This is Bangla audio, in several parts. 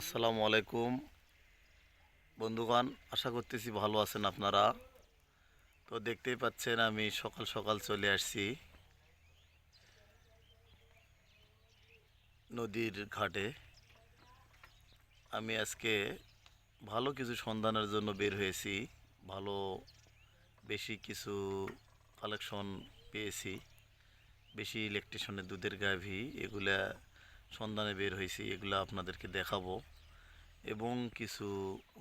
আসসালামু আলাইকুম। বন্ধুগণ, আশা করতেছি ভালো আছেন আপনারা। তো দেখতেই পাচ্ছেন আমি সকাল সকাল চলে আসছি। নদীর ঘাটে। আমি আজকে ভালো কিছু সন্ধানের জন্য বের হয়েছি। ভালো বেশি কিছু কালেকশন পেয়েছি। বেশি ইলেকট্রিশনের দুধের গাভী, এগুলা সন্ধানে বের হয়েছি, এগুলো আপনাদেরকে দেখাবো। এবং কিছু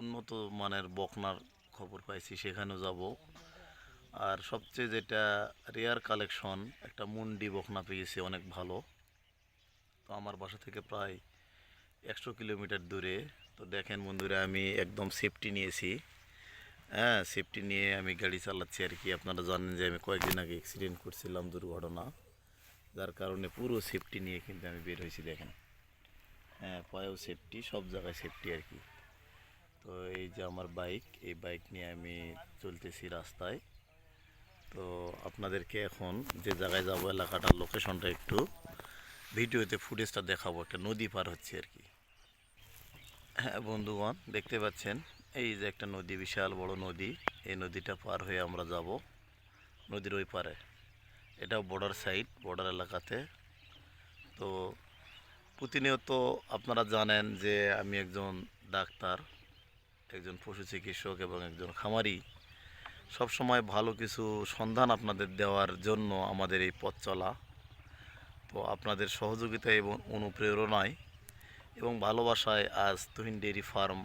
উন্নত মানের বকনার খবর পাইছি, সেখানেও যাব। আর সবচেয়ে যেটা রেয়ার কালেকশন একটা মুন্ডি বকনা পেয়েছি, অনেক ভালো। তো আমার বাসা থেকে প্রায় একশো কিলোমিটার দূরে। তো দেখেন বন্ধুরা, আমি একদম সেফটি নিয়েছি। হ্যাঁ সেফটি নিয়ে আমি গাড়ি চালাচ্ছি আর কি। আপনারা জানেন যে আমি কয়েকদিন আগে অ্যাক্সিডেন্ট করছিলাম দুর্ঘটনা। যার কারণে পুরো সেফটি নিয়ে কিন্তু আমি বের হয়েছি, দেখেন। হ্যাঁ পায়েও সেফটি সব জায়গায় সেফটি আর কি। তো এই যে আমার বাইক এই বাইক নিয়ে আমি চলতেছি রাস্তায়। তো আপনাদেরকে এখন যে জায়গায় যাব, এলাকাটার লোকেশনটা একটু ভিডিওতে ফুটেজটা দেখাবো, একটা নদী পার হচ্ছে আর কি। হ্যাঁ বন্ধুগণ, দেখতে পাচ্ছেন? এই যে একটা নদী, বিশাল বড় নদী। এই নদীটা পার হয়ে আমরা যাব নদীর ওই পারে। এটাও বর্ডার সাইড বর্ডার এলাকাতে। তো প্রতিনিয়ত আপনারা জানেন যে আমি একজন ডাক্তার, একজন পশু চিকিৎসক এবং একজন খামারি। সব সময় ভালো কিছু সন্ধান আপনাদের দেওয়ার জন্য আমাদের এই পথ চলা। তো আপনাদের সহযোগিতা এবং অনুপ্রেরণায় এবং ভালোবাসায় আজ তুহিন ডেয়ারি ফার্ম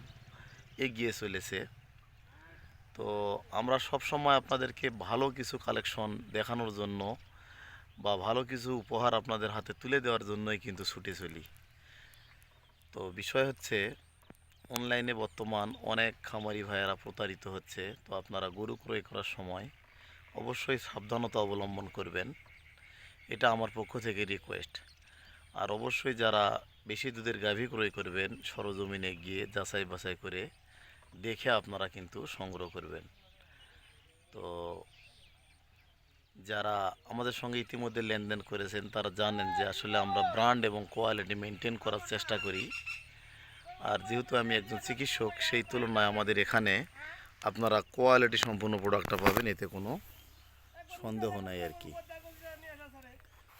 এগিয়ে চলেছে। তো আমরা সব সময় আপনাদেরকে ভালো কিছু কালেকশন দেখানোর জন্য বা ভালো কিছু উপহার আপনাদের হাতে তুলে দেওয়ার জন্যই কিন্তু ছুটে চলি। তো বিষয় হচ্ছে অনলাইনে বর্তমান অনেক খামারি ভাইয়েরা প্রতারিত হচ্ছে, তো আপনারা গরু ক্রয় করার সময় অবশ্যই সাবধানতা অবলম্বন করবেন। এটা আমার পক্ষ থেকে রিকোয়েস্ট আর অবশ্যই যারা বেশি দুধের গাভী ক্রয় করবেন, সরজমিনে গিয়ে যাচাই বাছাই করে দেখে আপনারা কিন্তু সংগ্রহ করবেন। তো যারা আমাদের সঙ্গে ইতিমধ্যে লেনদেন করেছেন, তারা জানেন যে আসলে আমরা ব্র্যান্ড এবং কোয়ালিটি মেনটেন করার চেষ্টা করি। আর যেহেতু আমি একজন চিকিৎসক, সেই তুলনায় আমাদের এখানে আপনারা কোয়ালিটি সম্পূর্ণ প্রোডাক্টটা পাবেন, এতে কোনো সন্দেহ নাই আর কি।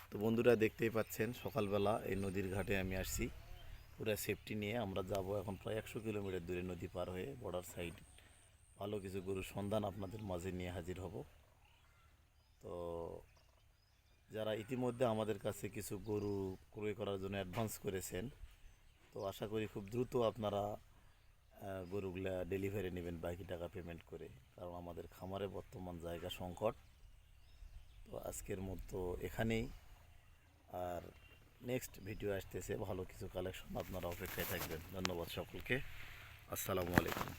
তো বন্ধুরা দেখতেই পাচ্ছেন, সকালবেলা এই নদীর ঘাটে আমি আসছি। পুরো সেফটি নিয়ে আমরা যাব এখন প্রায় একশো কিলোমিটার দূরে নদী পার হয়ে বর্ডার সাইড ভালো কিছু গরুর সন্ধান আপনাদের মাঝে নিয়ে হাজির হব। তো যারা ইতিমধ্যে আমাদের কাছে কিছু গরু ক্রয় করার জন্য অ্যাডভান্স করেছেন, তো আশা করি খুব দ্রুত আপনারা গরুগুলা ডেলিভারি নেবেন, বাকি টাকা পেমেন্ট করে। কারণ আমাদের খামারে বর্তমান জায়গা সংকট। তো আজকের মতো এখানেই। আর নেক্সট ভিডিও আসতেছে ভালো কিছু কালেকশন আপনারা অপেক্ষায় থাকবেন। ধন্যবাদ সকলকে। আসসালামু আলাইকুম।